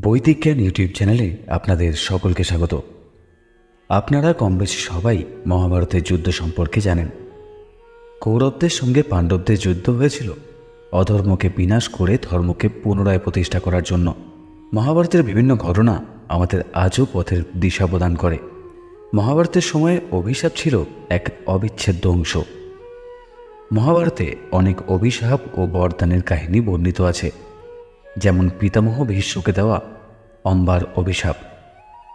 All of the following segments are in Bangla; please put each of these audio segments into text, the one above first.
বৈদিক জ্ঞান ইউটিউব চ্যানেলে আপনাদের সকলকে স্বাগত। আপনারা কম বেশি সবাই মহাভারতের যুদ্ধ সম্পর্কে জানেন। কৌরবদের সঙ্গে পাণ্ডবদের যুদ্ধ হয়েছিল। অধর্মকে বিনাশ করে ধর্মকে পুনরায় প্রতিষ্ঠা করার জন্য। মহাভারতের বিভিন্ন ঘটনা আমাদের আজও পথের দিশা প্রদান করে। মহাভারতের সময়ে অভিশাপ ছিল এক অবিচ্ছেদ্য অংশ। মহাভারতে অনেক অভিশাপ ও বরদানের কাহিনী বর্ণিত আছে। যেমন পিতামহ ভীষ্মকে দেওয়া, অম্বার অভিশাপ,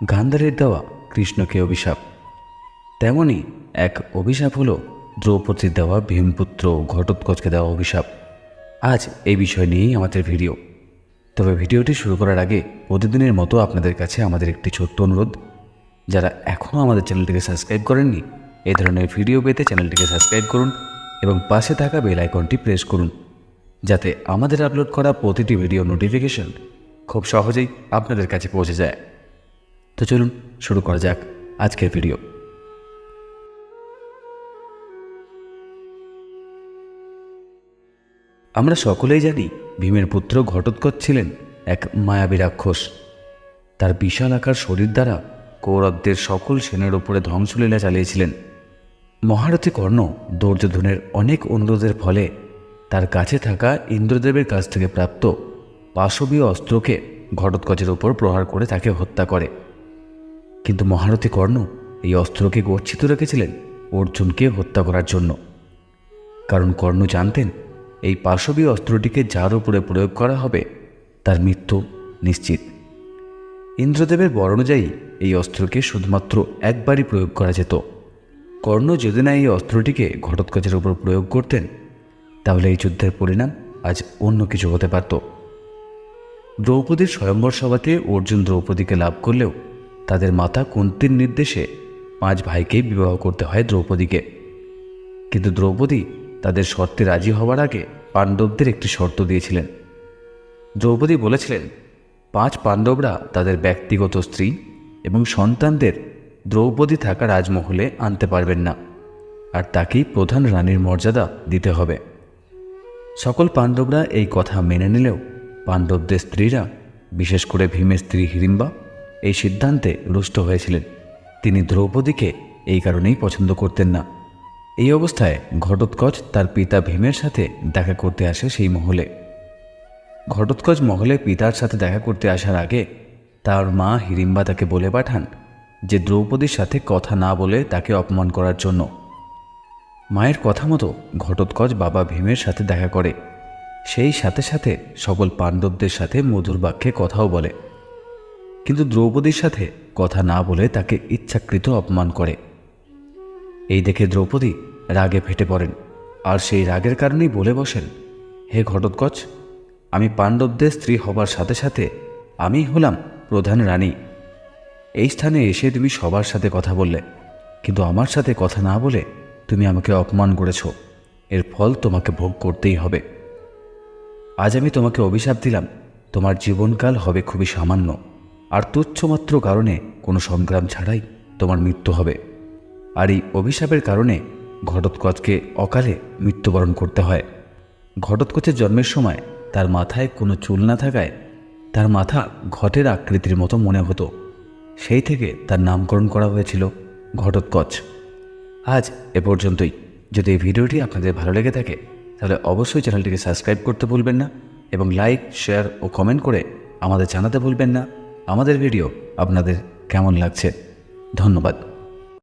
গান্ধারের দেওয়া, কৃষ্ণকে অভিশাপ। তেমনি এক অভিশাপ হল দ্রৌপদীর দেওয়া ভীমপুত্র ঘটোৎকচকে দেওয়া অভিশাপ। আজ এই বিষয় নিয়েই আমাদের ভিডিও। তবে ভিডিওটি শুরু করার আগে প্রতিদিনের মতো আপনাদের কাছে আমাদের একটি ছোট্ট অনুরোধ। যারা এখনও আমাদের চ্যানেলটিকে সাবস্ক্রাইব করেননি এই ধরনের ভিডিও পেতে চ্যানেলটিকে সাবস্ক্রাইব করুন এবং পাশে থাকা বেল আইকনটি প্রেস করুন। যাতে আমাদের আপলোড করা প্রতিটি ভিডিও নোটিফিকেশন খুব সহজেই আপনাদের কাছে পৌঁছে যায়। তো চলুন শুরু করা যাক আজকের ভিডিও আমরা সকলেই জানি ভীমের পুত্র ঘটোৎকচ ছিলেন এক মায়াবী রাক্ষস। তার বিশাল আকার শরীর দ্বারা কৌরবদের সকল সেনার উপরে ধ্বংসলীলা চালিয়েছিলেন। মহারথী কর্ণ দুর্যোধনের অনেক অনুরোধের ফলে তার কাছে থাকা ইন্দ্রদেবের কাছ থেকে প্রাপ্ত পাশবীয় অস্ত্রকে ঘটোৎকচের উপর প্রহার করে তাকে হত্যা করে। কিন্তু মহারথী কর্ণ এই অস্ত্রকে গচ্ছিত রেখেছিলেন অর্জুনকে হত্যা করার জন্য। কারণ কর্ণ জানতেন এই পাশবীয় অস্ত্রটিকে যার উপরে প্রয়োগ করা হবে তার মৃত্যু নিশ্চিত। ইন্দ্রদেবের বর অনুযায়ী এই অস্ত্রকে শুধুমাত্র একবারই প্রয়োগ করা যেত। কর্ণ যদি না এই অস্ত্রটিকে ঘটোৎকচের উপর প্রয়োগ করতেন তাহলে এই যুদ্ধের পরিণাম আজ অন্য কিছু হতে পারত। দ্রৌপদীর স্বয়ম্বর সভাতে অর্জুন দ্রৌপদীকে লাভ করলেও তাদের মাতা কুন্তির নির্দেশে পাঁচ ভাইকেই বিবাহ করতে হয় দ্রৌপদীকে। কিন্তু দ্রৌপদী তাদের শর্তে রাজি হওয়ার আগে পাণ্ডবদের একটি শর্ত দিয়েছিলেন। দ্রৌপদী বলেছিলেন, পাঁচ পাণ্ডবরা তাদের ব্যক্তিগত স্ত্রী এবং সন্তানদের দ্রৌপদী থাকা রাজমহলে আনতে পারবেন না। আর তাকেই প্রধান রানীর মর্যাদা দিতে হবে। সকল পাণ্ডবরা এই কথা মেনে নিলেও পাণ্ডবদের স্ত্রীরা, বিশেষ করে ভীমের স্ত্রী হিড়িম্বা এই সিদ্ধান্তে রুষ্ট হয়েছিলেন। তিনি দ্রৌপদীকে এই কারণেই পছন্দ করতেন না। এই অবস্থায় ঘটোৎকচ তার পিতা ভীমের সাথে দেখা করতে আসে সেই মহলে। ঘটোৎকচ মহলে পিতার সাথে দেখা করতে আসার আগে তার মা হিড়িম্বা তাকে বলে পাঠান যে দ্রৌপদীর সাথে কথা না বলে তাকে অপমান করার জন্য। মায়ের কথা মতো ঘটোৎকচ বাবা ভীমের সাথে দেখা করে। সেই সাথে সাথে সকল পাণ্ডবদের সাথে মধুর বাক্যে কথাও বলে। কিন্তু দ্রৌপদীর সাথে কথা না বলে তাকে ইচ্ছাকৃত অপমান করে। এই দেখে দ্রৌপদী রাগে ফেটে পড়েন। আর সেই রাগের কারণেই বলে বসেন, হে ঘটোৎকচ, আমি পাণ্ডবদের স্ত্রী হবার সাথে সাথে আমি হলাম প্রধান রানী। এই স্থানে এসে তুমি সবার সাথে কথা বললে। কিন্তু আমার সাথে কথা না বলে তুমি আমাকে অপমান করেছ। এর ফল তোমাকে ভোগ করতেই হবে। আজ আমি তোমাকে অভিশাপ দিলাম। তোমার জীবনকাল হবে খুবই সামান্য। আর তুচ্ছমাত্র কারণে কোনো সংগ্রাম ছাড়াই তোমার মৃত্যু হবে। আর এই অভিশাপের কারণে ঘটোৎকচকে অকালে মৃত্যুবরণ করতে হয়। ঘটোৎকচের জন্মের সময় তার মাথায় কোনো চুল না থাকায় তার মাথা ঘটের আকৃতির মতো মনে হতো। সেই থেকে তার নামকরণ করা হয়েছিল ঘটোৎকচ। আজ এ পর্যন্তই। যদি এই ভিডিওটি আপনাদের ভালো লেগে থাকে, তাহলে অবশ্যই চ্যানেলটিকে সাবস্ক্রাইব করতে ভুলবেন না এবং লাইক, শেয়ার ও কমেন্ট করে আমাদের জানাতে ভুলবেন না। আমাদের ভিডিও আপনাদের কেমন লাগছে? ধন্যবাদ।